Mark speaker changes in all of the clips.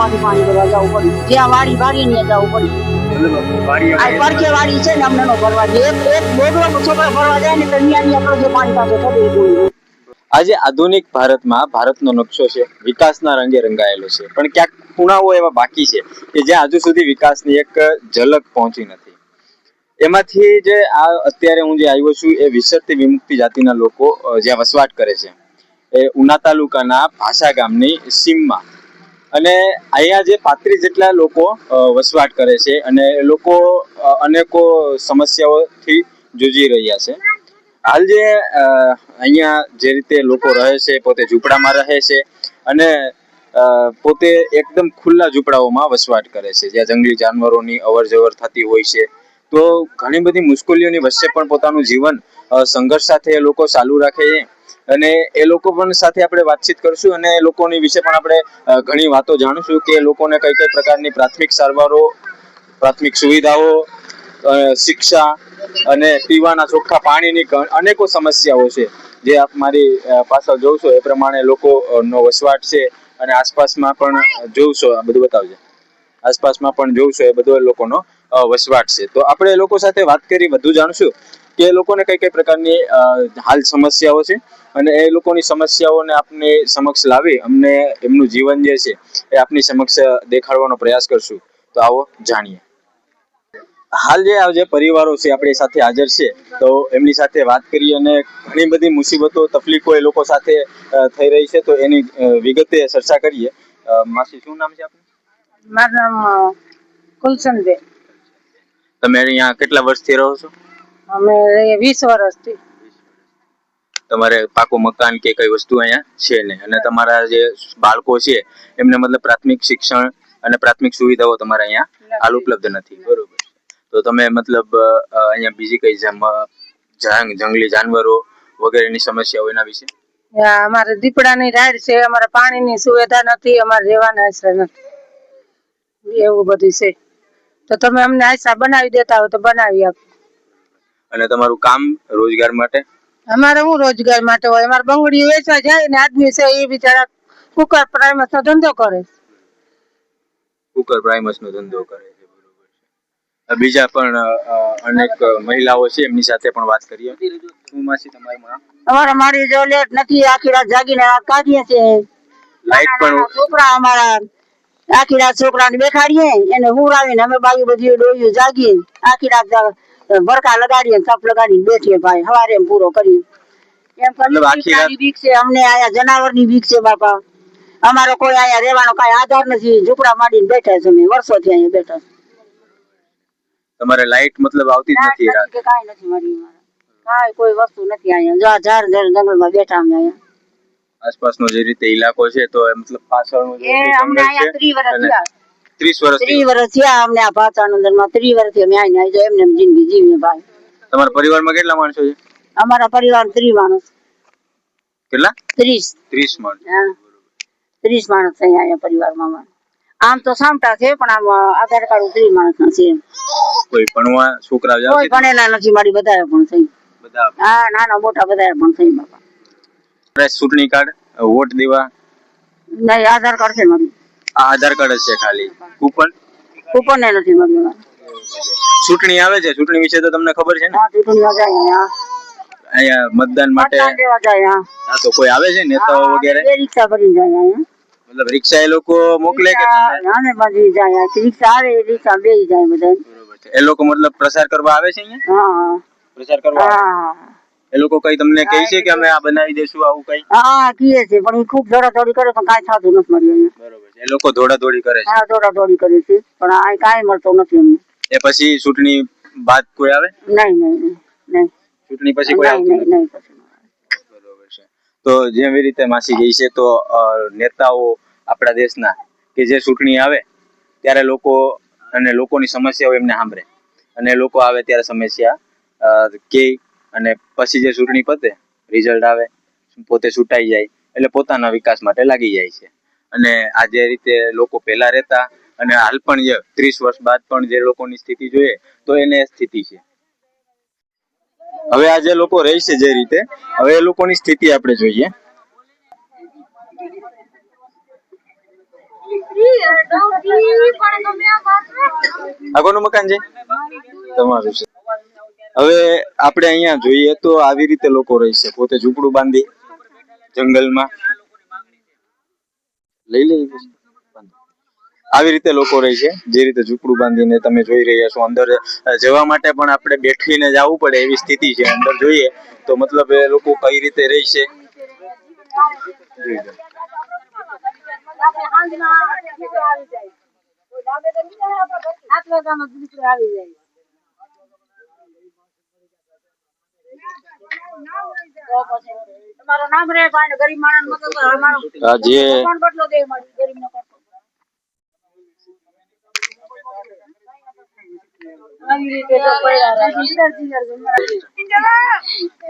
Speaker 1: માંથી પાણી ભરવા જવું પડ્યું જ્યાં વાડી વાડી ને જવું પડ્યું
Speaker 2: આજે આધુનિક ભારતમાં ભારતનો નકશો છે, વિકાસના રંગે રંગાયેલો છે. પણ ક્યાંક ખૂણાઓ એવા બાકી છે કે જ્યાં હજુ સુધી વિકાસની એક ઝલક પહોંચી નથી. એમાંથી જે આ અત્યારે હું જે આવ્યો છું એ વિસરતી વિમુક્તિ જાતિના લોકો જ્યાં વસવાટ કરે છે. એ ઉના તાલુકાના ભાષા ગામની સીમમાં અને અહીંયા જે પાંત્રીસ જેટલા લોકો વસવાટ કરે છે અને લોકો અનેકો સમસ્યાઓથી જૂજી રહ્યા છે. હાલ જે અહીંયા જે રીતે લોકો રહે છે, પોતે ઝૂંપડામાં રહે છે અને પોતે એકદમ ખુલ્લા ઝૂંપડાઓમાં વસવાટ કરે છે. જ્યાં જંગલી જાનવરોની અવર જવર થતી હોય છે. તો ઘણી બધી મુશ્કેલીઓની વચ્ચે પણ પોતાનું જીવન સંઘર્ષ સાથે એ લોકો ચાલુ રાખે છે. અને એ લોકો પણ સાથે આપણે વાતચીત કરશું અને લોકોની વિશે પણ આપણે ઘણી વાતો જાણીશું કે લોકોને કઈ કઈ પ્રકારની પ્રાથમિક સારવારો, પ્રાથમિક સુવિધાઓ શિક્ષા અને પીવાના ચોખ્ખા પાણીની અનેકો સમસ્યાઓ છે. જે આપ મારી પાછળ જોશો એ પ્રમાણે લોકોનો વસવાટ છે અને આસપાસમાં પણ છો આ બધું બતાવજો. આસપાસમાં પણ છો એ બધો લોકોનો વસવાટ છે. તો આપણે એ લોકો સાથે વાત કરી વધુ જાણશું કે એ લોકોને કઈ કઈ પ્રકારની હાલ સમસ્યાઓ છે. અને એ લોકોની સમસ્યાઓને આપની સમક્ષ લાવી અમને એમનું જીવન જે છે એ આપની સમક્ષ દેખાડવાનો પ્રયાસ કરશું. તો આવો જાણીએ. હાલ જે આ જે પરિવારો છે આપણી સાથે હાજર છે તો એમની સાથે વાત કરી અને ઘણી બધી મુસીબતો તકલીફો એ લોકો સાથે થઈ રહી છે તો એની વિગતે ચર્ચા કરીએ. માસી શું નામ છે આપનું?
Speaker 1: મારું નામ કુલસનબેન.
Speaker 2: તમે અહીંયા કેટલા વર્ષથી રહો છો?
Speaker 1: અમે વીસ વર્ષથી.
Speaker 2: તમારે પાકું મકાન કે કઈ વસ્તુ અહીંયા છે નહીં. અને તમારા જે બાળકો છે એમને મતલબ પ્રાથમિક શિક્ષણ અને પ્રાથમિક સુવિધાઓ તમારે અહીંયા હાલ ઉપલબ્ધ નથી. બરોબર તો તમે મતલબ અહીંયા બીજી કઈ જંગલી જાનવરો વગેરેની સમસ્યાઓ એના વિશે?
Speaker 1: અમારે દીપડાની રાઈડ છે અમારે પાણીની સુવિધા નથી અમારે રહેવાના આશરે નથી. એવું બધું છે. તો તમે અમને આશરા બનાવી દેતા હોય તો બનાવી આપો.
Speaker 2: અને તમારું કામ રોજગાર માટે?
Speaker 1: અમારે હું રોજગાર માટે હોય? અમારે બંગડી વેચવા જાય ને આદમી છે એ બિચારા કુકર પ્રાઇમસ નો ધંધો કરે
Speaker 2: કુકર પ્રાઇમસ નો ધંધો કરે છે બરોબર છે. બીજા પણ અનેક મહિલાઓ છે એમની સાથે પણ વાત કરીએ. શું માસી તમારું નામ
Speaker 1: અમારે મારી જો લેટ નથી આખી રાત જાગીને રાત કાઢીએ છે.
Speaker 2: લાઈટ પણ
Speaker 1: છોકરા અમારા આખી રાત છોકરાને બેઠાડીએ એને હુરાવીને અમે બાકી બધી ડોયું જાગીએ. આખી રાત જા- લગાડીએ કપ લગાડીને બેઠીએ ભાઈ સવારે એમ પૂરો કરીએ. એમ કરી બીક છે અમને આયા જનાવરની બીક છે બાપા. અમારો કોઈ આયા રહેવાનો કઈ આધાર નથી. ઝૂંપડા માંડીને બેઠા છે અમે વર્ષોથી અહીંયા બેઠા.
Speaker 2: તમારે લાઈટ મતલબ આવતી જ નથી રાત.
Speaker 1: કે કાંઈ નથી મળી કાઈ કોઈ વસ્તુ નથી અહીંયા. જો ઝાર ઝાડ ઝાડ જંગલમાં બેઠા અમે અહીંયા.
Speaker 2: આસપાસનો જે રીતે ઇલાકો છે તો મતલબ પાછળનું જે
Speaker 1: અમને અહીંયા 3 વર્ષ થયા.
Speaker 2: ત્રીસ વર્ષથી?
Speaker 1: ત્રીસ વર્ષ થયા અમને આ ભાષાનંદરમાં ત્રીસ વર્ષથી અમે આવીને આવી એમને જિંદગી જીવીએ ભાઈ.
Speaker 2: તમારા પરિવારમાં કેટલા માણસો છે?
Speaker 1: અમારા પરિવાર ત્રીસ માણસ.
Speaker 2: કેટલા?
Speaker 1: ત્રીસ.
Speaker 2: ત્રીસ માણસ.
Speaker 1: હા. ત્રીસ માણસ છે અહીંયા પરિવારમાં આમ તો સામટા છે પણ આમ આધાર કાર્ડ ત્રીસ માણસ ના છે
Speaker 2: કોઈ ભણવા છોકરા
Speaker 1: કોઈ ભણેલા નથી મારી બધા પણ થઈ.
Speaker 2: બધા
Speaker 1: હા નાના મોટા બધા પણ થઈ બાપા.
Speaker 2: ચૂંટણી કાર્ડ વોટ દેવા?
Speaker 1: નહીં આધાર કાર્ડ છે મારું.
Speaker 2: આ આધાર કાર્ડ જ છે ખાલી? કૂપન?
Speaker 1: કૂપન એ નથી મળ્યું
Speaker 2: ચૂંટણી આવે છે? ચૂંટણી વિશે તો તમને ખબર છે ને?
Speaker 1: હા ચૂંટણી આવે અહીંયા.
Speaker 2: અહીંયા મતદાન માટે
Speaker 1: હા.
Speaker 2: તો કોઈ આવે છે નેતાઓ વગેરે?
Speaker 1: રિક્ષા ભરી જાય
Speaker 2: મતલબ રિક્ષા એ લોકો મોકલે કે
Speaker 1: નાને બાજી જાય રિક્ષા આવે રિક્ષા બે જાય બધા
Speaker 2: એ લોકો મતલબ પ્રચાર કરવા આવે છે અહીંયા?
Speaker 1: હા
Speaker 2: પ્રચાર કરવા
Speaker 1: હા
Speaker 2: એ લોકો કઈ તમને કહે છે કે અમે આ બનાવી દેશું આવું કઈ?
Speaker 1: હા કીએ છે પણ એ ખૂબ જોડી કરે પણ કાંઈ થતું નથી મળ્યું
Speaker 2: બરોબર. એ લોકો દોડાદોડી કરે છે.
Speaker 1: હા દોડાદોડી કરે છે. પણ આ કાંઈ મળતો નથી અમને
Speaker 2: એ પછી ચૂંટણી બાદ કોઈ આવે?
Speaker 1: નહીં નહીં નહીં
Speaker 2: ચૂંટણી પછી કોઈ આવતું
Speaker 1: નહીં નહીં
Speaker 2: બરોબર છે. તો જેવી રીતે માસી ગઈ છે તો નેતાઓ આપણા દેશના કે જે ચૂંટણી આવે ત્યારે લોકો અને લોકોની સમસ્યાઓ એમને સાંભળે. અને લોકો આવે ત્યારે સમસ્યા કે અને પછી જે ચૂંટણી પતે રિઝલ્ટ આવે પોતે ચૂંટાઈ જાય એટલે પોતાના વિકાસ માટે લાગી જાય છે. અને આ જે રીતે લોકો પહેલા રહેતા અને હાલ પણ જે ત્રીસ વર્ષ બાદ પણ જે લોકોની સ્થિતિ જોઈએ, તો એને સ્થિતિ છે. હવે આ જે લોકો રહે જે રીતે, હવે એ લોકોની સ્થિતિ આપણે જોઈએ. આગળનું મકાન છે તમારું છે. હવે આપણે અહીંયા જોઈએ તો આવી રીતે લોકો રહેશે પોતે ઝૂંપડું બાંધી જંગલમાં. લઈ લે આવી રીતે લોકો રહે છે. જે રીતે ઝૂંપડું બાંધીને તમે જોઈ રહ્યા છો, અંદર જવા માટે પણ આપણે બેઠીને જવું પડે એવી સ્થિતિ છે. અંદર જોઈએ તો મતલબ એ લોકો કઈ રીતે રહે છે. આવી લો.
Speaker 1: તમારું નામ રે ભાઈ ગરીબ માણસ મદદ અમારો
Speaker 2: જે
Speaker 1: કોણ બદલો દે મારી ગરીબ નો કરતો રીતે તો પડ્યા રહે. જીગર જીગર જીગર.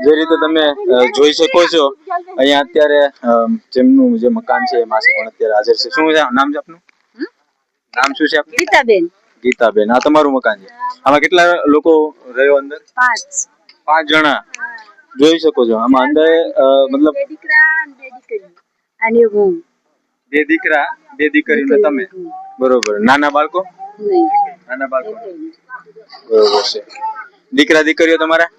Speaker 2: જે રીતે તમે જોઈ શકો છો અહીંયા અત્યારે જેમનું જે મકાન છે માસી પણ અત્યારે હાજર છે. શું છે નામ છે આપનું? નામ શું છે આપનું?
Speaker 1: ગીતાબેન.
Speaker 2: ગીતાબેન. આ તમારું મકાન છે. આમાં કેટલા લોકો રહ્યો અંદર?
Speaker 1: પાંચ.
Speaker 2: પાંચ જણા. જોઈ શકો છો. આમાં અંદર મતલબ
Speaker 1: બે દીકરા અને બે દીકરી. અને હું.
Speaker 2: બે દીકરા બે દીકરીઓ ને તમે? બરોબર. નાના બાળકો? નાના બાળકો? બરોબર છે. દીકરા દીકરીઓ તમારા?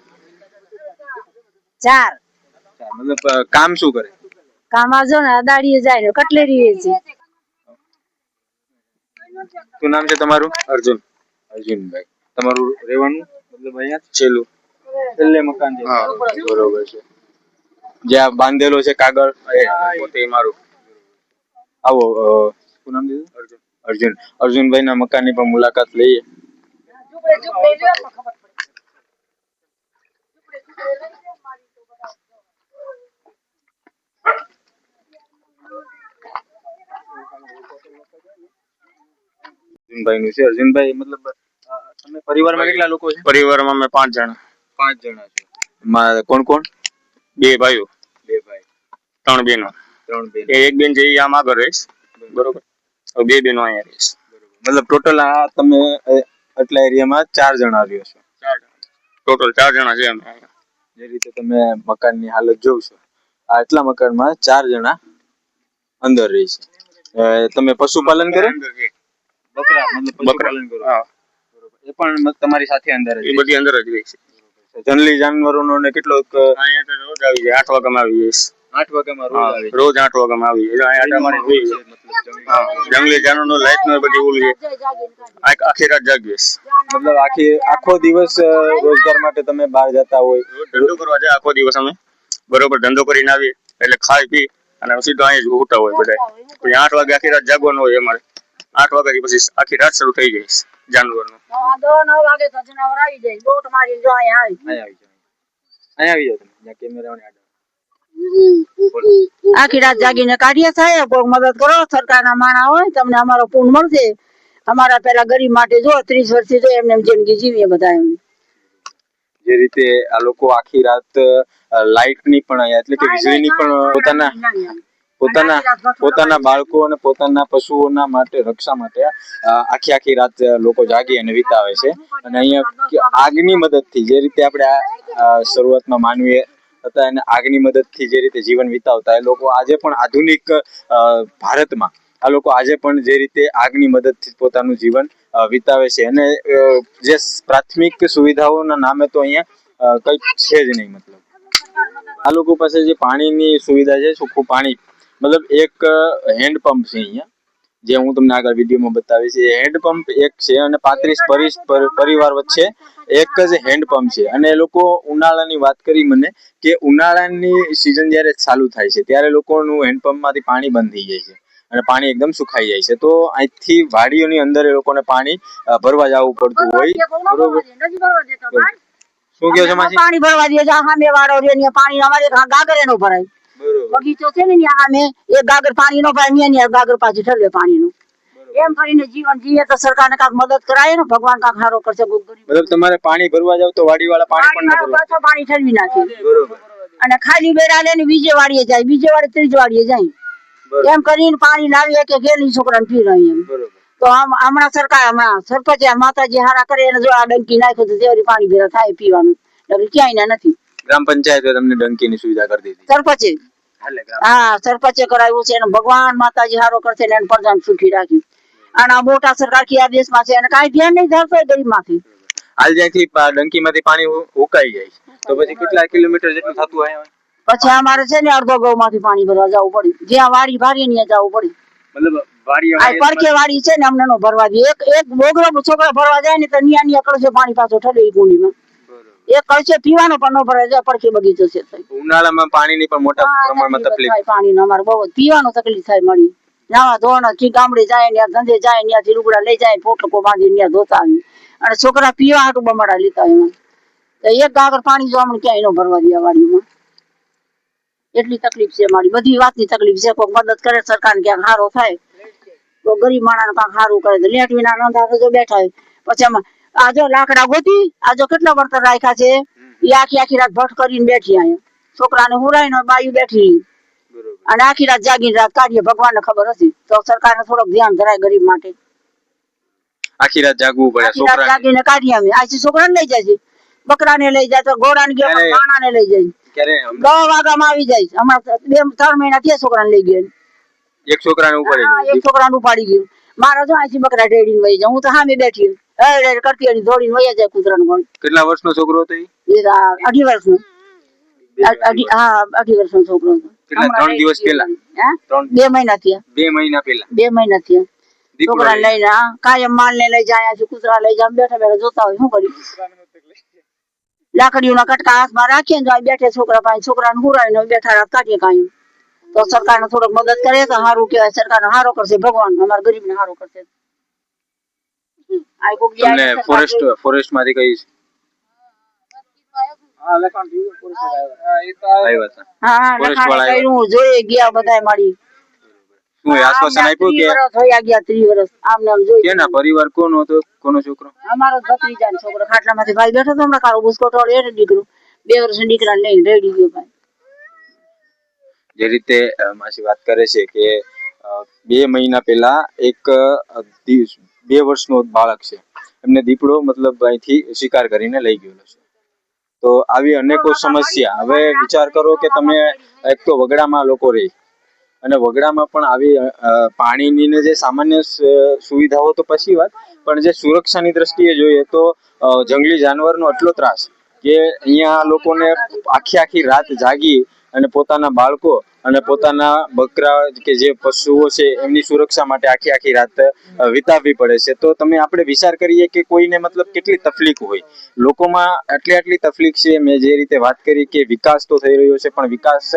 Speaker 1: ચાર.
Speaker 2: મતલબ કામ શું કરે?
Speaker 1: કામ જો ને અદાડીએ જાય ને કટલેરી વેચે
Speaker 2: શું નામ છે તમારું? અર્જુન. અર્જુનભાઈ. તમારું રહેવાનું મતલબ અહીંયા? છેલ્લું. છેલ્લે મકાન છે બરોબર છે જ્યાં બાંધેલો છે કાગળ એ પોતે મારું આવો શું નામ દીધું અર્જુન અર્જુન અર્જુનભાઈ ના મકાનની પણ મુલાકાત લઈએ અર્જુનભાઈ નું છે અર્જુનભાઈ મતલબ તમે પરિવારમાં કેટલા લોકો છે
Speaker 3: પરિવારમાં અમે પાંચ જણા
Speaker 2: પાંચ જણા છો. કોણ કોણ?
Speaker 3: બે ભાઈઓ.
Speaker 2: બે ભાઈ.
Speaker 3: ત્રણ બહેનો.
Speaker 2: ત્રણ બેન
Speaker 3: એક બેન એ આમ આગળ રહીશ. બરોબર. બે બેનો અહીંયા રહીશ.
Speaker 2: મતલબ ટોટલ આ તમે આટલા એરિયામાં ચાર જણા રહ્યો છો.
Speaker 3: ચાર ટોટલ ચાર જણા છે અમે અહીંયા.
Speaker 2: જે રીતે તમે મકાનની હાલત જોશો છો આ આટલા મકાનમાં ચાર જણા અંદર રહી છે. તમે પશુપાલન કરે? બકરા મતલબ પશુપાલન કરો. એ પણ તમારી સાથે અંદર
Speaker 3: એ બધી અંદર જ રહે છે.
Speaker 2: જંગલી જાનવરોનો ને કેટલો
Speaker 3: અહીંયા તો રોજ આવી જાય આઠ વાગ્યામાં આવી જઈશ
Speaker 2: આઠ વાગ્યામાં રોજ આવે
Speaker 3: રોજ આઠ વાગ્યામાં આવી જાય. અહીંયા જોઈ
Speaker 2: જંગલી-
Speaker 3: જાનવરનો લાઈટ નો બધી ઓલી આખી રાત જાગીશ
Speaker 2: મતલબ આખી આખો દિવસ રોજગાર માટે તમે બહાર જતા હોય.
Speaker 3: ધંધો કરવા જાય આખો દિવસ અમે. બરોબર ધંધો કરીને આવીએ એટલે ખાઈ પી અને સીધો અહીંયા જ ઉઠતા હોય બધા પછી આઠ વાગે આખી રાત જાગવાનું હોય અમારે. આઠ વાગ્યાથી પછી આખી રાત શરૂ થઈ જાય જાનવરનું.
Speaker 1: હા, દસ નવ વાગે તો આવી જાય. બોટ મારી જો અહીંયા આવી.
Speaker 2: અહીંયા આવી જાઓ. અહીંયા આવી જાઓ તમે. કેમેરાની આગળ.
Speaker 1: આખી રાત જાગીને કાઢીએ થાય કોઈ મદદ કરો. સરકારના માણા હોય તમને અમારો પૂન મળશે. અમારા પેલા ગરીબ માટે જો ત્રીસ વર્ષથી જો એમને એમ જિંદગી જીવીએ બધા એમ.
Speaker 2: જે રીતે આ લોકો આખી રાત લાઇટની પણ એટલે કે વીજળીની પણ પોતાના પોતાના પોતાના બાળકો અને પોતાના પશુઓના માટે રક્ષા માટે આખી આખી રાત લોકો જાગી અને વિતાવે છે. અને અહીંયા આગની મદદથી જે રીતે આપણે આ, શરૂઆતમાં માનવીએ હતા અને આગની મદદથી જે રીતે જીવન વિતાવતા એ લોકો આજે પણ આધુનિક ભારતમાં આ લોકો આજે પણ જે રીતે આગની મદદથી પોતાનું જીવન વિતાવે છે. અને જે પ્રાથમિક સુવિધાઓના નામે તો અહીંયા કંઈ છે જ નહીં મતલબ. આ લોકો પાસે જે પાણીની સુવિધા છે ચોખ્ખું પાણી મતલબ એક હેન્ડ પંપ છે અહીંયા જે હું તમને આગળ વિડીયોમાં બતાવીશ. એ હેન્ડપંપ એક છે અને પાંત્રીસ પરિવાર વચ્ચે એક જ હેન્ડપંપ છે. અને એ લોકો ઉનાળાની વાત કરી મને કે ઉનાળાની સિઝન જ્યારે ચાલુ થાય છે ત્યારે લોકોનું હેન્ડપંપમાંથી પાણી બંધ થઈ જાય છે. અને પાણી એકદમ સુખાઈ જાય છે. તો અહીંથી વાડીઓની અંદર એ લોકોને પાણી ભરવા જવું પડતું હોય. બરોબર? શું કહો છો
Speaker 1: પાણી ભરવા દે સામે વાળો રે પાણી અમારે ગાગરે નો ભરાય. બગીચો છે ને ત્યાં અમે એક ગાગર પાણી નો ભરાય ને ત્યાં ગાગર પાછી ઠરવે પાણીનું. એમ કરીને જીવન જીવે તો સરકારને કાંક મદદ કરાય ને ભગવાન કાંક સારો કરશે
Speaker 2: મતલબ તમારે પાણી ભરવા જાવ તો વાડીવાળા પાણી પણ ના
Speaker 1: પાણી પાણી ઠરવી નાખે.
Speaker 2: બરોબર.
Speaker 1: અને ખાલી બેડા લઈને બીજે વાડીએ જાય બીજે વાડે ત્રીજે વાડીએ જાય. એમ કરીને પાણી લાવીએ કે ગેલી છોકરાને પીરાય એમ. તો આમ હમણાં સરકાર હમણાં સરપંચ માતાજી હારા કરે એને જો આ ડંકી નાખ્યો તો તેવરી પાણી ભેરા થાય પીવાનું. એટલે ક્યાંય ના નથી.
Speaker 2: ગ્રામ પંચાયતે તમને ડંકીની સુવિધા કરી દીધી.
Speaker 1: સરપંચે હા સરપંચે કરાવ્યું છે અને ભગવાન માતાજી હારો કરશે ને એને પ્રધાન સુખી રાખ્યું અને આ મોટા સરકાર આ દેશમાં છે અને કાંઈ ધ્યાન નહીં ધરતો ગરીબમાંથી
Speaker 2: હાલ જ્યાંથી પા- ડંકીમાંથી પાણી ઉકાઈ જાય તો પછી કેટલા કિલોમીટર જેટલું થતું હોય
Speaker 1: પછી અમારે છે ને અડધો ગૌમાંથી પાણી ભરવા જવું પડે. જ્યાં વાડી ભારી ત્યાં જવું પડે.
Speaker 2: મતલબ
Speaker 1: પડખે વાડી છે ને અમને નો ભરવા દે. એક એક બોગરો છોકરા ભરવા જાય ને તો નિયા નિયા કળશે પાણી પાછો ઠરે ઈ એક કળશે પીવાનો પણ ન પડે છે પડખી બગીચો છે
Speaker 2: ઉનાળામાં પાણીની પણ મોટા પ્રમાણમાં
Speaker 1: તકલીફ. થાય પાણીનો અમારે બહુ પીવાનો તકલીફ થાય મળી નાવા ધોવાનો કી ગામડે જાય ને ધંધે જાય ત્યાંથી લુગડા લઈ જાય પોટકો બાંધી ને ધોતા આવી અને છોકરા પીવા હાટું બમાડા લેતા એમાં. તો એક ગાગર પાણી જો અમને ક્યાંય ન ભરવા દે વાડીમાં. એટલી તકલીફ છે મારી. બધી વાતની તકલીફ છે. કોઈ મદદ કરે સરકાર ક્યાંક સારો થાય. તો ગરીબ માણસ કાંક સારું કરે. તો લેટ વિના નોંધા જો બેઠા હોય. પછી આમાં આ જો લાકડા ગોતી આજે કેટલા વર્તન રાખ્યા છે? એ આખી આખી રાત ભટ કરીને બેઠી અહીંયા. છોકરાને હુરાઈને બાયું બેઠી. અને આખી રાત જાગીને રાત કાઢીએ ભગવાનને ખબર હતી તો સરકારને થોડોક ધ્યાન ધરાય ગરીબ માટે.
Speaker 2: આખી રાત જાગવું પડે છોકરા
Speaker 1: જાગીને કાઢીએ અમે. આથી છોકરાને લઈ જાય છે બકરાને લઈ જાય તો ઘોડાને ગયો
Speaker 2: માણા
Speaker 1: માણાને લઈ જાય.
Speaker 2: દસ
Speaker 1: વાગા વાગામાં આવી જાય. હમણાં બે ત્રણ મહિના થયા છોકરાને લઈ ગયા.
Speaker 2: એક છોકરાને ઉપર
Speaker 1: હા, એક છોકરાને ઉપાડી ગયું. મારા જો આથી બકરા ઢેડીને વહી જાઉં હું તો સામે બેઠી. હે હે કરતી હતી, દોડીને વહી જાય કૂતરાને ગણ
Speaker 2: કેટલા વર્ષનો છોકરો હતો ઈ?
Speaker 1: એ આ અઢી વર્ષનું અ- અઢી હા અઢી વર્ષનો છોકરો હતો
Speaker 2: કેટલા?
Speaker 1: હમણાં
Speaker 2: ત્રણ દિવસ
Speaker 1: લઈ ગયો.
Speaker 2: પહેલા?
Speaker 1: હે?
Speaker 2: ત્રણ
Speaker 1: બે મહિના થયા
Speaker 2: બે મહિના પહેલા
Speaker 1: બે મહિના થયા
Speaker 2: દીકરો
Speaker 1: છોકરા
Speaker 2: લઈ-
Speaker 1: લઈને હા, કાયમ માલ ને લઈ જાય અહીંયાથી કૂતરા લઈ જાય બેઠા બેઠા જોતા હોય શું કર્યું લાકડીઓના કટકા હાથમાં રાખીએ ને તો આ બેઠે છોકરા પાસે છોકરાને હુરાવીને બેઠા રાત કાઢીએ કાયમ તો સરકારને થોડોક મદદ કરે તો સારું કહેવાય સરકારને સારો કરશે ભગવાન અમારા ગરીબને સારો કરશે આ કોક દી
Speaker 2: તમને ફોરેસ્ટ ફોરેસ્ટમાંથી કઈ પરિવાર કોનો હતો કોનો છોકરો?
Speaker 1: અમારો ભત્રીજાનો છોકરો ખાટલામાંથી ભાઈ બેઠો હતો હમણાં કાળો બુસ્કોટ વાળો એટલે દીકરો. બે વર્ષ દીકરા લઈને રેડી ગયો ભાઈ.
Speaker 2: જે રીતે માસી વાત કરે છે કે બે મહિના પહેલા એક દિવસ બે વર્ષનો બાળક છે. એમને દીપડો મતલબ અહીંથી શિકાર કરીને લઈ ગયેલો છે. તો આવી અનેકો સમસ્યા. હવે વિચાર કરો કે તમે એક તો વગડામાં લોકો રહે. અને વગડામાં પણ આવી પાણીની ને જે સામાન્ય સુવિધાઓ તો પછી વાત, પણ જે સુરક્ષાની દ્રષ્ટિએ જોઈએ તો જંગલી જાનવરનો એટલો ત્રાસ કે અહીંયા લોકોને આખી આખી રાત જાગી અને પોતાના બાળકો અને પોતાના બકરા કે જે પશુઓ છે, એમની સુરક્ષા માટે આખી આખી રાત વિતાવવી પડે છે. તો તમે આપણે વિચાર કરીએ કે કોઈને મતલબ કેટલી તકલીફ હોય. લોકોમાં આટલી આટલી તકલીફ છે. મેં જે રીતે વાત કરી કે વિકાસ તો થઈ રહ્યો છે, પણ વિકાસ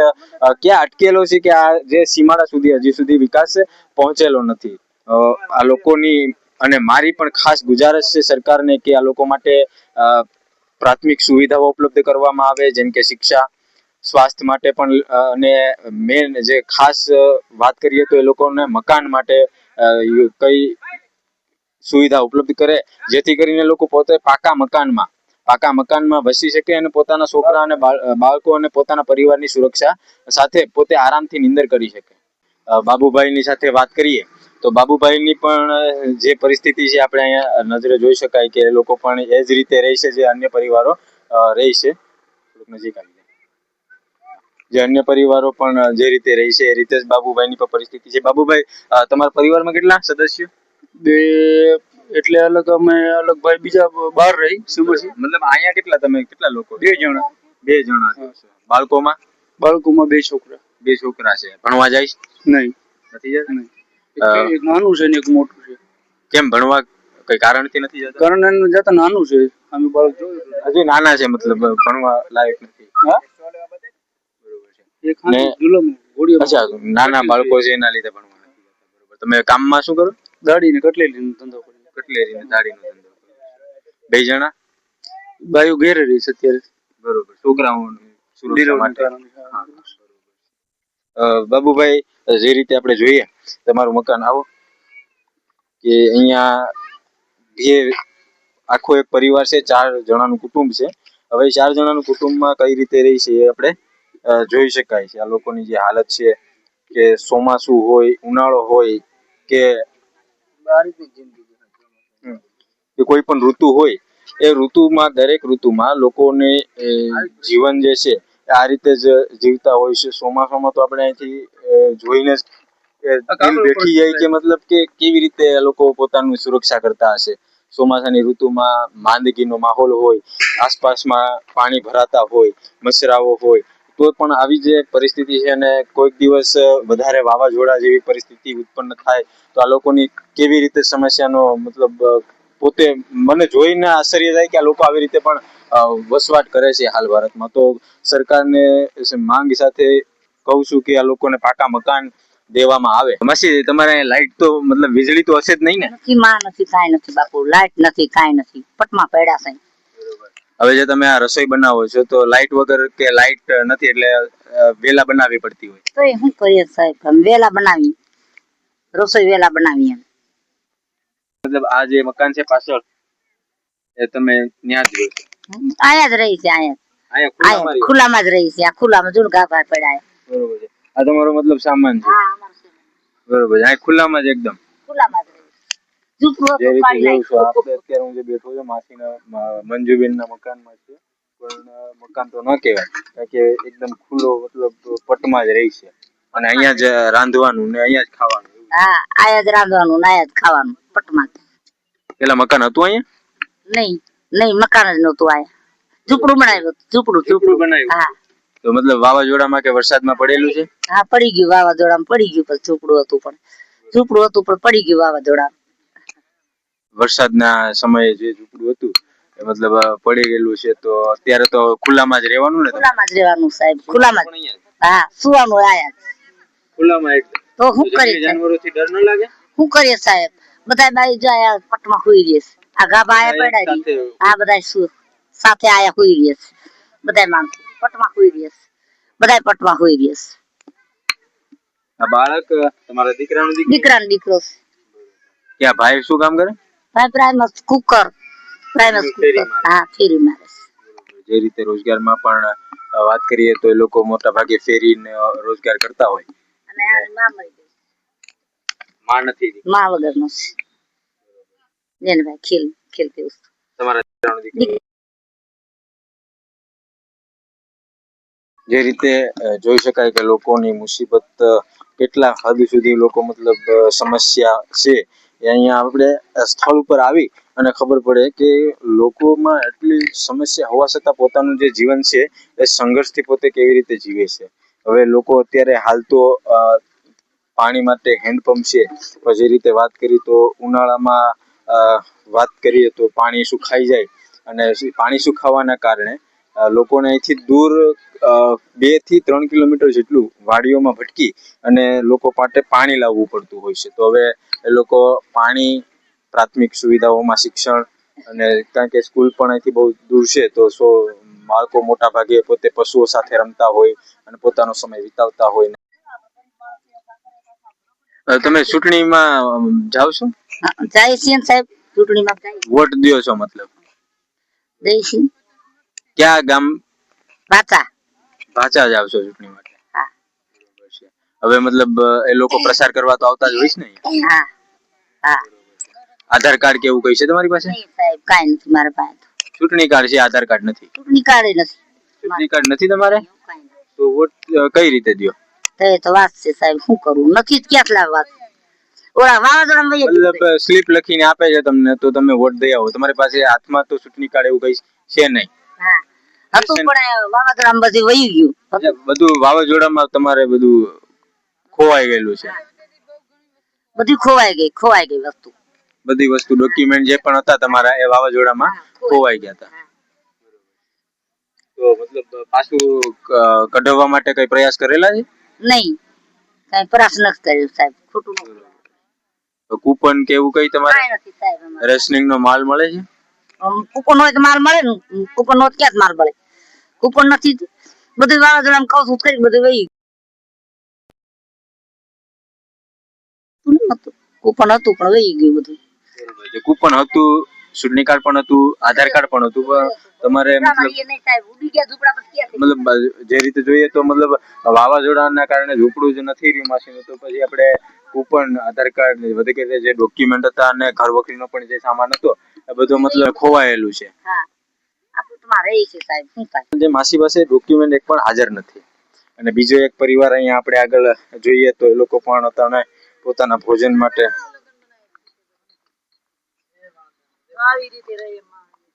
Speaker 2: ક્યાં અટકેલો છે કે આ જે સીમાડા સુધી, હજી સુધી વિકાસ પહોંચેલો નથી. આ લોકોની અને મારી પણ ખાસ ગુજારિશ છે સરકારને કે આ લોકો માટે પ્રાથમિક સુવિધાઓ ઉપલબ્ધ કરવામાં આવે, જેમ કે શિક્ષા સ્વાસ્થ્ય માટે પણ અને મેન જે ખાસ વાત કરીએ તો એ લોકોને મકાન માટે કઈ સુવિધા ઉપલબ્ધ કરે, જેથી કરીને લોકો પોતે પાકા મકાનમાં પાકા મકાનમાં વસી શકે અને પોતાના છોકરા અને બાળકો અને પોતાના પરિવારની સુરક્ષા સાથે પોતે આરામથી નિંદર કરી શકે બાબુભાઈની સાથે વાત કરીએ, તો બાબુભાઈની પણ જે પરિસ્થિતિ છે, આપણે અહીંયા નજરે જોઈ શકાય કે લોકો પણ એ જ રીતે રહે છે, જે અન્ય પરિવારો રહે છે નજીક આવી. જે અન્ય પરિવારો પણ જે રીતે રહી છે એ રીતે જ બાબુભાઈની પણ પરિસ્થિતિ છે. બાબુભાઈ તમારા પરિવારમાં કેટલા સદસ્યો?
Speaker 4: બે એટલે અલગ અમે અલગ ભાઈ બીજા બહાર રહી સુમસી
Speaker 2: મતલબ અહીંયા કેટલા તમે કેટલા લોકો?
Speaker 4: બે જણા.
Speaker 2: બે જણા બાળકોમાં?
Speaker 4: બાળકોમાં બે છોકરા.
Speaker 2: બે છોકરા છે. ભણવા જાય?
Speaker 4: નહીં.
Speaker 2: નથી જતા?
Speaker 4: નહીં. એક- નાનું છે ને એક મોટું છે.
Speaker 2: કેમ ભણવા કઈ કારણથી નથી જતા?
Speaker 4: કારણ એનું જતા નાનું છે. અમે બાળક જોયું
Speaker 2: હજી નાના છે મતલબ ભણવા લાયક નથી.
Speaker 4: હા
Speaker 2: બરોબર છે
Speaker 4: એક હાથ
Speaker 2: ને- અચ્છા નાના બાળકો છે એના લીધે પણ બરોબર. તમે કામમાં શું કરો?
Speaker 4: દાઢીને કટલેલીનો ધંધો કરે.
Speaker 2: કટલેરી ને દાઢીનો ધંધો બે જણા?
Speaker 4: બાયુ ઘેર રહી છે અત્યારે.
Speaker 2: બરોબર. છોકરાઓ સુરક્ષા માટે. બાબુભાઈ જે રીતે આપણે જોઈએ તમારું મકાન આવો. કે અહીંયા જે આખો એક પરિવાર છે ચાર જણાનું કુટુંબ છે. હવે ચાર જણાનું કુટુંબમાં કઈ રીતે રહી છે એ આપણે જોઈ શકાય છે. આ લોકોની જે હાલત છે કે ચોમાસું હોય, ઉનાળો હોય કે કે કોઈ પણ ઋતુ હોય, એ ઋતુમાં, દરેક ઋતુમાં લોકોને જીવન જે છે આ રીતે જ જીવતા હોય છે. ચોમાસામાં તો આપણે અહીંથી જોઈને બેઠી જાય કે મતલબ કે કેવી રીતે લોકો પોતાનું સુરક્ષા કરતા હશે. ચોમાસાની ઋતુમાં માંદગીનો માહોલ હોય, આસપાસમાં પાણી ભરાતા હોય મસરાઓ હોય તો પણ આવી જે પરિસ્થિતિ છે અને કોઈક દિવસ વધારે વાવાઝોડા જેવી પરિસ્થિતિ ઉત્પન્ન થાય, તો આ લોકોની કેવી રીતે સમસ્યાનો મતલબ પોતે મને જોઈને આશ્ચર્ય થાય કે આ લોકો આવી રીતે પણ વસવાટ કરે છે હાલ ભારતમાં. તો સરકારને માંગ સાથે કહું છું કે આ લોકોને પાકા મકાન દેવામાં આવે. મસી, તમારે લાઈટ તો મતલબ વીજળી તો હશે જ નહીં ને?
Speaker 5: નથી, માં નથી, કાંઈ નથી બાપુ, લાઈટ નથી, કાંઈ નથી. પટમાં પડ્યા છે.
Speaker 2: હવે જે તમે આ રસોઈ બનાવો છો તો લાઈટ વગર કે લાઈટ નથી એટલે વેલા બનાવવી પડતી હોય.
Speaker 5: તો એ શું કરીએ સાહેબ? અમે વેલા બનાવી રસોઈ વેલા બનાવી એમ.
Speaker 2: મતલબ આ જે મકાન છે પાછળ એ તમે ત્યાં જ રહ્યો છો?
Speaker 5: આયા જ રહી છે આયા
Speaker 2: અહીંયા ખુલ્લામાં
Speaker 5: આયા ખુલ્લામાં જ રહી છે. આ ખુલ્લામાં જૂન ગાભા પડ્યા.
Speaker 2: બરોબર છે. આ તમારો મતલબ સામાન છે?
Speaker 5: હા અમારે છે.
Speaker 2: બરોબર છે. આ ખુલ્લામાં જ એકદમ?
Speaker 5: ખુલ્લામાં જ રહી
Speaker 2: જે રીતે જોઉં છું આપણે અત્યારે હું જે બેઠો છું માસીના મંજુબેનના મકાનમાં છે પણ મકાન તો ન કહેવાય કે એકદમ ખુલ્લો મતલબ પટમાં જ રહી છે. અને અહીંયા જ રાંધવાનું ને અહીંયા જ ખાવાનું
Speaker 5: હા આયા જ રાંધવાનું ને આયા જ ખાવાનું પટમાં.
Speaker 2: પેલા મકાન હતું અહીંયા?
Speaker 5: નહીં નહીં મકાન જ નહોતું આયા ઝૂંપડું બનાવ્યું ઝૂંપડું
Speaker 2: ઝૂંપડું. બનાવ્યું.
Speaker 5: હા.
Speaker 2: તો મતલબ વાવાઝોડામાં કે વરસાદમાં પડેલું છે?
Speaker 5: હા પડી ગયું વાવાઝોડામાં પડી ગયું પણ ઝૂંપડું હતું પણ. ઝૂંપડું હતું પણ પડી ગયું વાવાઝોડા
Speaker 2: વરસાદના સમયે જે ઝૂંપડું હતું એ મતલબ પડી ગયેલું છે તો અત્યારે તો ખુલ્લામાં જ રહેવાનું ને
Speaker 5: ખુલ્લામાં જ રહેવાનું સાહેબ ખુલ્લામાં જ. હા સુવાનું આયા
Speaker 2: ખુલ્લામાં.
Speaker 5: તો
Speaker 2: હું
Speaker 5: કરીએ
Speaker 2: જાનવરોથી ડર ન લાગે
Speaker 5: હું કરીએ સાહેબ બધા બાઈ જાય પટમાં હુઈ રહીએ છે. આ ગાભા આયા પડ્યા છે. આ બધા સુ સાથે આયા સુઈ રહીએ છે. બધા માણસો પટમાં હુઈ રહીએ છે. બધા પટમાં હુઈ રહીએ છે.
Speaker 2: આ બાળક તમારા દીકરાનો દીકરી
Speaker 5: દીકરા દીકરો છે.
Speaker 2: ક્યાં ભાઈ શું કામ કરે
Speaker 5: ભાઈ પ્રાઇમર કુકર પ્રાઇમર
Speaker 2: ફેરી
Speaker 5: કુકર હા ફેરી મારે
Speaker 2: જે રીતે રોજગારમાં પણ વાત કરીએ તો એ લોકો મોટા ભાગે ફેરીને રોજગાર કરતા હોય.
Speaker 5: અને આ માં
Speaker 2: નથી
Speaker 5: માં વગરનો છે. જેને ભાઈ ખેલ ખેલતી વસ્તુ.
Speaker 2: તમારા ત્રણ દીકરો. જે રીતે જોઈ શકાય કે લોકોની મુસીબત કેટલા હદ સુધી લોકો મતલબ સમસ્યા છે. અહીંયા આપણે સ્થળ ઉપર આવી અને ખબર પડે કે લોકોમાં એટલી સમસ્યા હોવા છતાં પોતાનું જે જીવન છે, એ સંઘર્ષથી પોતે કેવી રીતે જીવે છે. હવે લોકો અત્યારે હાલ તો પાણી માટે હેન્ડપંપ છે. જે રીતે વાત કરી તો ઉનાળામાં વાત કરીએ તો પાણી સુખાઈ જાય અને પાણી સુખાવાના કારણે લોકોને અહીંથી દૂર બેથી ત્રણ કિલોમીટર જેટલું વાડીઓમાં ભટકી અને લોકો માટે પાણી લાવવું પડતું હોય છે. તો હવે એ લોકો પાણી પ્રાથમિક સુવિધાઓમાં શિક્ષણ અને કારણ કે સ્કૂલ પણ અહીંથી બહુ દૂર છે તો સો બાળકો મોટા ભાગે પોતે પશુઓ સાથે રમતા હોય અને પોતાનો સમય વિતાવતા હોય. તમે ચૂંટણીમાં જાઓ છો?
Speaker 5: જાય છે સાહેબ ચૂંટણીમાં
Speaker 2: વોટ દો છો મતલબ?
Speaker 5: છે
Speaker 2: ક્યાં ગામ?
Speaker 5: પાછા
Speaker 2: ભાચા જાવ છો ચૂંટણી માટે.
Speaker 5: હા.
Speaker 2: બરોબર છે. હવે મતલબ અ, એ લોકો પ્રસાર કરવા તો આવતા જ હોય છે ને અહીંયા?
Speaker 5: હા. હા.
Speaker 2: આધાર કાર્ડ કે એવું કઈ છે તમારી પાસે?
Speaker 5: નહીં સાહેબ કાંઈ નથી મારા પાસે. તો.
Speaker 2: ચૂંટણી કાર્ડ છે આધાર કાર્ડ નથી?
Speaker 5: ચૂંટણી કાઢે નથી.
Speaker 2: ચૂંટણી કાર્ડ નથી તમારે?
Speaker 5: કાંઈ નથી.
Speaker 2: તો વોટ અ, કઈ રીતે દ્યો?
Speaker 5: તો એ તો વાત છે સાહેબ શું કરું? નથી જ ક્યાંથી લાવવા? ઓલા વાવાઝોડામાં વહી
Speaker 2: મતલબ સ્લીપ લખીને આપે છે તમને તો તમે વોટ દઈ આવો. તમારી પાસે હાથમાં તો ચૂંટણી કાર્ડ એવું કઈ છે નહીં.
Speaker 5: હા. હતું પણ વાવાઝોડામાં બધું વહી ગયું.
Speaker 2: બધું વાવાઝોડામાં તમારે બધું ખોવાઈ ગયેલું છે.
Speaker 5: બધી ખોવાઈ ગઈ ખોવાઈ ગઈ વસ્તુ.
Speaker 2: બધી વસ્તુ ડોક્યુમેન્ટ જે પણ હતા તમારા એ વાવાઝોડામાં ખોવાઈ ગયા હતા. તો મતલબ પાછું કઢાવવા માટે કઈ પ્રયાસ કરેલા છે?
Speaker 5: નહીં. કઈ પ્રયાસ નથી કર્યો સાહેબ. ખોટું
Speaker 2: કૂપન કે એવું કઈ તમારે. રેશનિંગ નો માલ મળે છે?
Speaker 5: કૂપન હોય તો માલ મળે ને કૂપન નો ક્યાં માલ મળે કૂપન નથી. બધું વાવાઝોડામાં કહું છું કરી બધું વહી. કૂપન હતું પણ વહી ગયું બધું
Speaker 2: કૂપન હતું ચૂંટણી કાર્ડ પણ હતું આધાર કાર્ડ પણ હતું પણ તમારે મતલબ જે રીતે જોઈએ તો મતલબ વાવાઝોડાના કારણે ઝૂંપડું જ નથી રહ્યું માસીનું તો પછી આપણે કૂપન આધાર કાર્ડ વગેરે જે ડોક્યુમેન્ટ હતા અને ઘર વખરીનો પણ જે સામાન હતો બધું મતલબ ખોવાયેલું છે. જે માસી પાસે ડોક્યુમેન્ટ એક પણ હાજર નથી. અને બીજો એક પરિવાર અહીંયા આપણે આગળ જોઈએ તો એ લોકો પણ તને પોતાના ભોજન માટે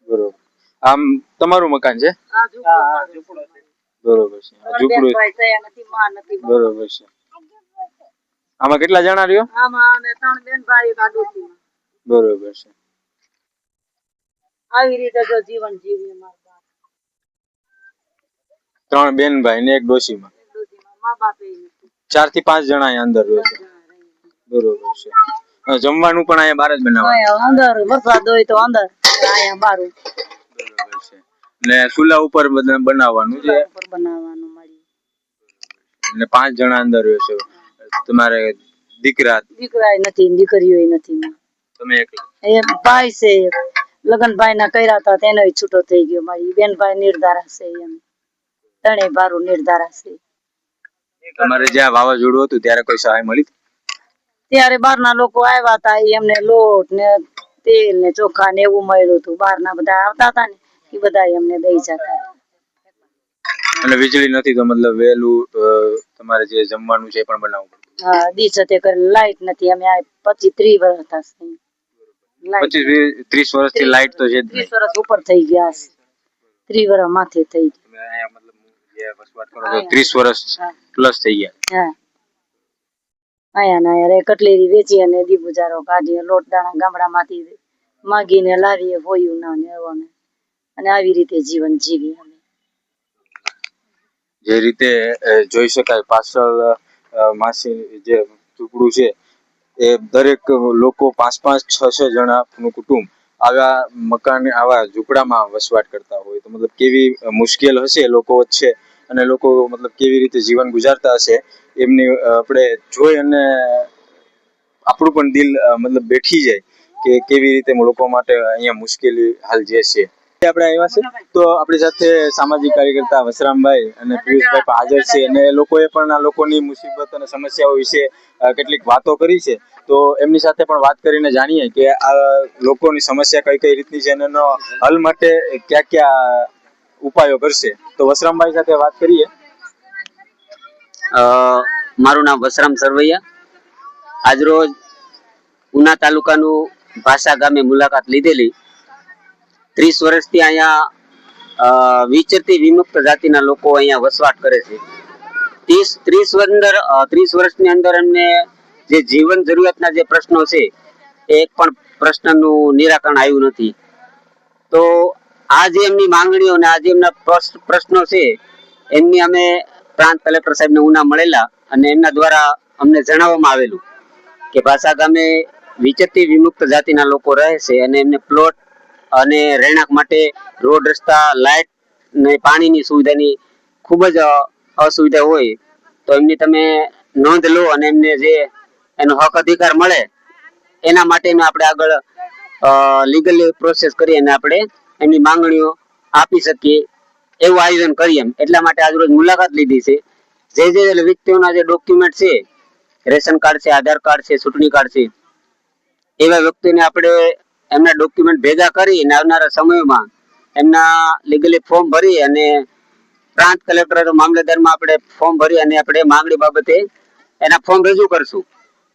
Speaker 2: બરોબર. આમ તમારું મકાન છે? બરોબર છે. ઝૂંપડું. બરોબર છે. આમાં કેટલા જણા રહ્યો?
Speaker 6: આમાં ત્રણ બેન ભાઈ એક આ ડોશીમાં.
Speaker 2: બરોબર છે.
Speaker 6: આવી રીતે જો જીવન જીવીએ મારા બાપ.
Speaker 2: ત્રણ બેન ભાઈ ને એક ડોશીમાં
Speaker 6: મા. બાપે
Speaker 2: ચારથી પાંચ જણા અહીંયા અંદર રહે છે. બરોબર છે. જમવાનું પણ અહીંયા બહાર જ બનાવવાનું
Speaker 6: અંદર વરસાદ હોય તો અંદર અહીંયા બહાર
Speaker 2: બરોબર છે. ને ચૂલા ઉપર બનાવવાનું છે.
Speaker 6: ઉપર બનાવવાનું મળી
Speaker 2: ને પાંચ જણા અંદર રહ્યો છે. તમારે દીકરા
Speaker 6: દીકરા નથી દીકરીઓ નથી
Speaker 2: તમે એકલા?
Speaker 6: એ ભાઈ છે એક. લગન ભાઈ ના કર્યા હતા તેનો છૂટો થઈ ગયો. મારી બેન ભાઈ નિર્ધારા છે એમ. ત્રણેય બારું નિર્ધારા છે.
Speaker 2: તમારે જ્યાં વાવાઝોડું હતું ત્યારે કોઈ સહાય મળી? હતી?
Speaker 6: ત્યારે બહારના લોકો આવ્યા હતા એમને લોટ ને તેલ ને ચોખા ને એવું મળ્યું હતું. બહારના બધા આવતા હતા ને એ બધા એમને દઈ જતા.
Speaker 2: અને વીજળી નથી તો મતલબ વહેલું તમારે જે જમવાનું છે એ પણ બનાવવું
Speaker 6: હા દી કરી લાઈટ નથી. અમે આ પચીસ ત્રીસ વર્ષ થશે લાઈટ
Speaker 2: પચીસ ત્રીસ વર્ષથી લાઈટ તો છે
Speaker 6: ત્રીસ વર્ષ ઉપર થઈ ગયા છે ત્રીસ વર્ષ માથે થઈ ગયા.
Speaker 2: તમે અહીંયા મતલબ જે વસવાટ કરો છો ત્રીસ વર્ષ પ્લસ થઈ ગયા.
Speaker 6: હા. આયા ના યાર કટલેરી વેચી અને દી ગુજારો કાઢીએ લોટ દાણા ગામડામાંથી માગીને લાવીએ હોયું ના ને એવોને અને આવી રીતે જીવન જીવીએ અમે.
Speaker 2: જે રીતે જોઈ શકાય પાછળ માસી જે ટુકડું છે એ દરેક લોકો પાંચ પાંચ, છ છ જણાનું કુટુંબ આવા મકાન, આવા ઝૂંપડામાં વસવાટ કરતા હોય. તો મતલબ કેવી મુશ્કેલ હશે લોકો વચ્ચે અને લોકો મતલબ કેવી રીતે જીવન ગુજારતા હશે એમની આપણે જોઈ અને આપણું પણ દિલ મતલબ બેઠી જાય કે કેવી રીતે લોકો માટે અહીંયા મુશ્કેલી હાલ જે છે. આપણે આવ્યા છે, તો આપણી સાથે સામાજિક કાર્યકર્તા વસરામભાઈ અને પિયુષભાઈ હાજર છે અને લોકોએ પણ આ લોકોની મુસીબત અને સમસ્યાઓ વિશે કેટલીક વાતો કરી છે. તો એમની સાથે પણ વાત કરીને જાણીએ કે આ લોકોની સમસ્યા કઈ કઈ રીતની છે અને એનો હલ માટે કયા કયા ઉપાયો કરશે. તો વસરામભાઈ સાથે વાત કરીએ.
Speaker 7: મારું નામ વસરામ સરવૈયા. આજરોજ ઉના તાલુકાનું ભાષા ગામે મુલાકાત લીધેલી. ત્રીસ વર્ષથી અહીંયા વિચરતી વિમુક્ત જાતિના લોકો અહીંયા વસવાટ કરે છે. ત્રીસ ત્રીસ અંદર ત્રીસ વર્ષની અંદર એમને જે જીવન જરૂરિયાતના જે પ્રશ્નો છે એક પણ પ્રશ્નનું નિરાકરણ આવ્યું નથી. તો આ જે એમની માંગણીઓ અને આ જે એમના પ્રશ- પ્રશ્નો છે, એમની અમે પ્રાંત કલેક્ટર સાહેબને ઉના મળેલા અને એમના દ્વારા અમને જણાવવામાં આવેલું કે ભાષા ગામે વિચરતી વિમુક્ત જાતિના લોકો રહે છે અને એમને પ્લોટ અને રહેણાંક માટે રોડ, રસ્તા, લાઇટ ને પાણીની સુવિધાની ખૂબ જ અસુવિધા હોય, તો એમની તમે નોંધ લો અને એમને જે એનો હક અધિકાર મળે, એના માટેનું આપણે આગળ લીગલી પ્રોસેસ કરી અને આપણે એમની માંગણીઓ આપી શકીએ, એવું આયોજન કરીએ એટલા માટે આજ રોજ મુલાકાત લીધી છે. જે જે વ્યક્તિઓના જે ડોક્યુમેન્ટ છે, રેશન કાર્ડ છે, આધાર કાર્ડ છે, ચૂંટણી કાર્ડ છે, એવા વ્યક્તિને આપણે એમના ડોક્યુમેન્ટ ભેગા કરી અને આવનારા સમયમાં એમના લીગલી ફોર્મ ભરી અને પ્રાંત કલેક્ટર મામલતદારમાં આપણે ફોર્મ ભરી અને આપણે માંગણી બાબતે એના ફોર્મ રજૂ કરશું.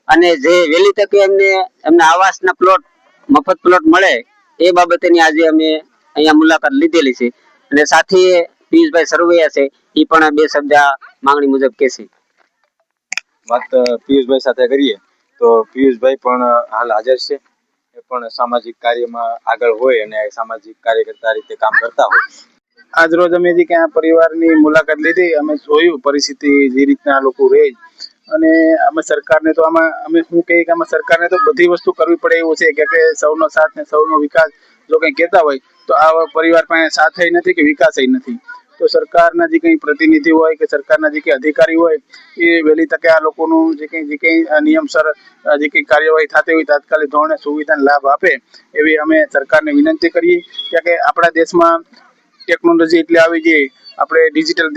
Speaker 7: અને જે વહેલી તકે એમને એમના આવાસના પ્લોટ મફત પ્લોટ મળે, એ બાબતેની આજે અમે અહીંયા મુલાકાત લીધેલી છે. અને સાથે પિયુષભાઈ સરવૈયા છે, એ પણ બે શબ્દ માંગણી મુજબ કહેશે.
Speaker 2: વાત પિયુષભાઈ સાથે કરીએ, તો પિયુષભાઈ પણ હાલ હાજર છે. પણ સામાજિક કાર્યમાં આગળ હોય અને સામાજિક કાર્યકર્તા રીતે કામ કરતા હોય.
Speaker 8: આજ રોજ અમે જે ક્યાં પરિવારની મુલાકાત લીધી, અમે જોયું પરિસ્થિતિ જે રીતના લોકો રહે અને અમે સરકારને તો આમાં, અમે શું કહીએ કે આમાં સરકારને તો બધી વસ્તુ કરવી પડે એવું છે, કે કે સૌનો સાથ ને સૌનો વિકાસ જો કંઈ કહેતા હોય, તો આ પરિવાર પાસે સાથ નથી કે વિકાસ નથી. તો સરકારના જે કંઈ પ્રતિનિધિ હોય કે સરકારના જે કંઈ અધિકારી હોય, એ વહેલી તકે આ લોકોનું જે કંઈ જે કંઈ નિયમસર જે કંઈ કાર્યવાહી થતી હોય, તાત્કાલિક ધોરણે સુવિધાનો લાભ આપે, એવી અમે સરકારને વિનંતી કરીએ. કે આપણા દેશમાં ટેકનોલોજી એટલી આવી ગઈ આપણે ડિજિટલ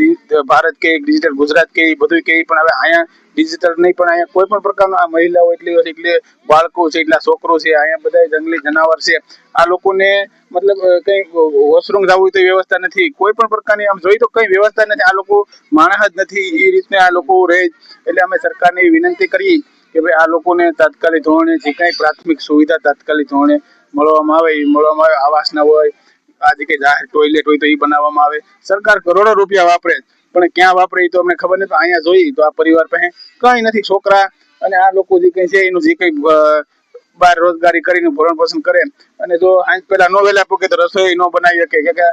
Speaker 8: ભારત કે ડિજિટલ ગુજરાત કે બધું કે પણ હવે અહીંયા ડિજિટલ નહીં, પણ અહીંયા કોઈ પણ પ્રકારના આ મહિલાઓ એટલી એટલે બાળકો છે, એટલા છોકરો છે, અહીંયા બધા જંગલી જનાવર છે. આ લોકોને મતલબ કઈ વોશરૂમ જવું તો વ્યવસ્થા નથી. કોઈ પણ પ્રકારની આમ જોઈ તો કઈ વ્યવસ્થા નથી. આ લોકો માણસ જ નથી. એ રીતના આ લોકો રહે એટલે અમે સરકારને વિનંતી કરીએ કે ભાઈ આ લોકોને તાત્કાલિક ધોરણે જે કઈ પ્રાથમિક સુવિધા તાત્કાલિક ધોરણે મળવામાં આવે, એ મળવામાં આવે આવાસના હોય આ કે જાહેર ટોયલેટ હોય તો એ બનાવવામાં આવે. સરકાર કરોડો રૂપિયા વાપરે પણ ક્યાં વાપરે એ તો અમને ખબર નથી. અહીંયા જોઈએ તો આ પરિવાર પાસે કઈ નથી. છોકરા અને આ લોકો જે કઈ છે, એનું જે કઈ બાર રોજગારી કરીને ભરણ પોષણ કરે. અને જો આજ પેલા નો વેલા પૂકે તો રસોઈ ન બનાવી શકે. કે કે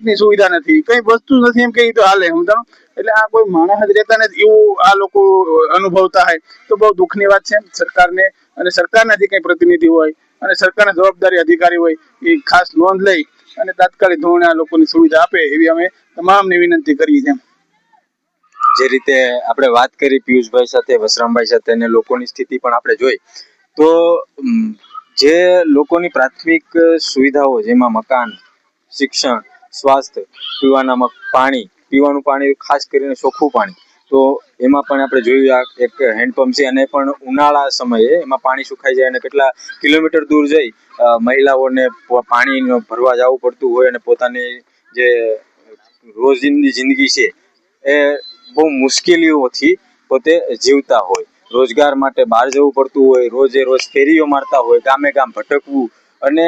Speaker 8: ની સુવિધા નથી. કઈ વસ્તુ નથી એમ કે તો હાલે સમજાણો એટલે આ કોઈ માણસ જ રહેતા નથી. એવું આ લોકો અનુભવતા હોય તો બહુ દુઃખની વાત છે સરકારને. અને સરકારના જે કઈ પ્રતિનિધિ હોય અને સરકારના જવાબદારી અધિકારી હોય એ ખાસ નોંધ લઈ અને તાત્કાલિક ધોરણે આ લોકોની સુવિધા આપે એવી અમે તમામને વિનંતી કરીએ છીએ.
Speaker 2: જે રીતે આપણે વાત કરી પિયુષભાઈ સાથે, વસરામભાઈ સાથે અને લોકોની સ્થિતિ પણ આપણે જોઈ, તો જે લોકોની પ્રાથમિક સુવિધાઓ જેમાં મકાન, શિક્ષણ, સ્વાસ્થ્ય પીવાના પાણી, પીવાનું પાણી ખાસ કરીને ચોખ્ખું પાણી તો એમાં પણ આપણે જોયું આ એક હેન્ડપંપ છે અને પણ ઉનાળા સમયે એમાં પાણી સુખાઈ જાય અને કેટલા કિલોમીટર દૂર જઈ મહિલાઓને પાણી ભરવા જવું પડતું હોય અને પોતાની જે રોજિંદી જિંદગી છે, એ બહુ મુશ્કેલીઓથી પોતે જીવતા હોય. રોજગાર માટે બહાર જવું પડતું હોય, રોજે રોજ ફેરીઓ મારતા હોય, ગામે ગામ ભટકવું અને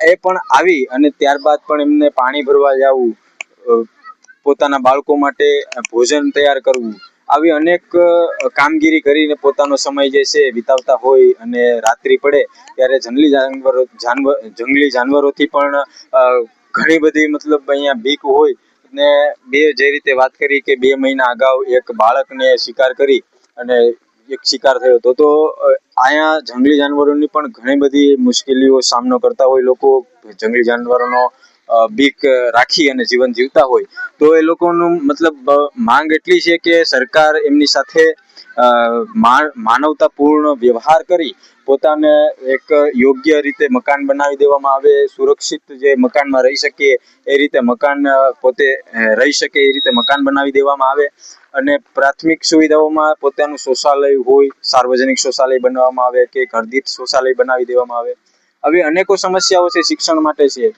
Speaker 2: એ પણ આવી અને ત્યારબાદ પણ એમને પાણી ભરવા જવું પોતાના બાળકો માટે ભોજન તૈયાર કરવું. આવી અનેક કામગીરી કરીને પોતાનો સમય જે છે વિતાવતા હોય અને રાત્રિ પડે ત્યારે જંગલી જાનવરો જંગલી જાનવરોથી પણ ઘણી બધી મતલબ અહીંયા બીક હોય. ને બે જે રીતે વાત કરી કે બે મહિના અગાઉ એક બાળકને શિકાર કરી અને એક શિકાર થયો હતો. તો અહીંયા જંગલી જાનવરોની પણ ઘણી બધી મુશ્કેલીઓ સામનો કરતા હોય લોકો જંગલી જાનવરોનો બીક રાખી અને જીવન જીવતા હોય, તો એ લોકોનું મતલબ માંગ એટલી છે કે સરકાર એમની સાથે માનવતાપૂર્ણ વ્યવહાર કરી પોતાને એક યોગ્ય રીતે મકાન બનાવી દેવામાં આવે, સુરક્ષિત જે મકાનમાં રહી શકે એ રીતે મકાન પોતે રહી શકે એ રીતે મકાન બનાવી દેવામાં આવે અને પ્રાથમિક સુવિધાઓમાં પોતાનું શૌચાલય હોય, સાર્વજનિક શૌચાલય બનાવવામાં આવે કે ઘરદીઠ શૌચાલય બનાવી દેવામાં આવે. આવી અનેકો સમસ્યાઓ છે શિક્ષણ માટે છે.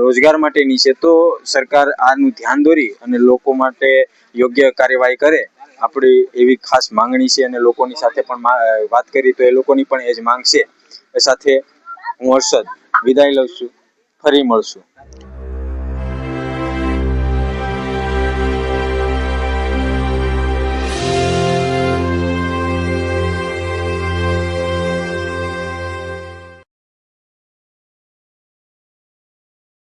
Speaker 2: રોજગાર માટેની છે, તો સરકાર આનું ધ્યાન દોરી અને લોકો માટે યોગ્ય કાર્યવાહી કરે. આપણી એવી ખાસ માંગણી છે અને લોકોની સાથે પણ વાત કરી, તો એ લોકોની પણ એ જ માંગ છે. એ સાથે હું હર્ષદ વિદાય લઉં છું. ફરી મળશું.